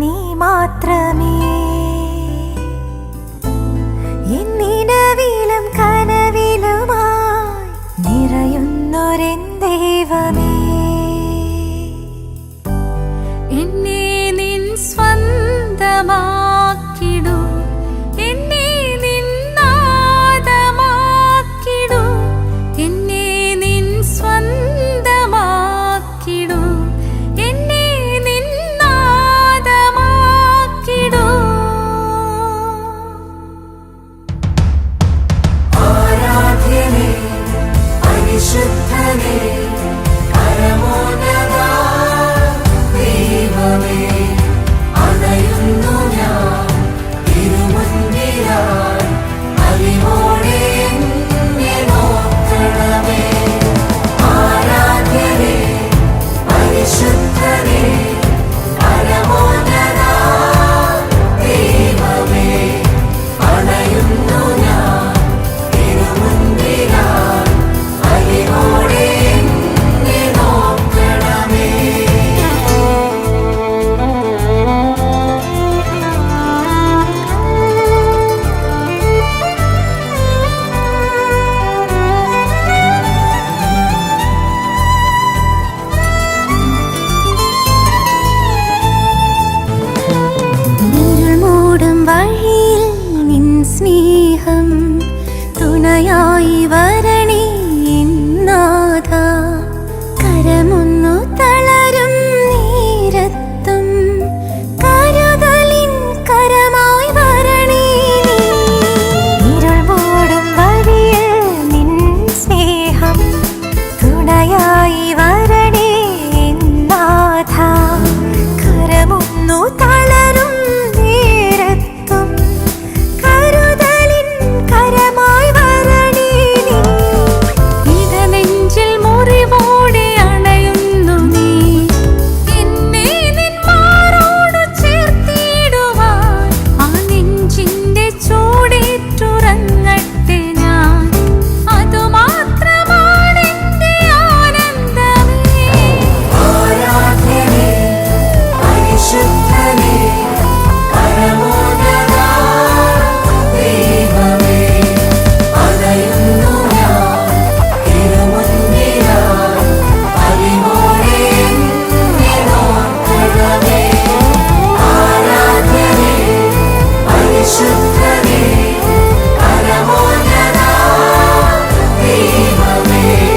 നീ മാത്രമേ പരിശുദ്ധനേ തുണയായി വരണി നാഥ കരമൊന്നു തളരും നീരത്തും കരുതലിൻ കരമായി വരണേ. ഇരുൾ നിൻ സ്നേഹം തുണയായി വരണി നാഥ me.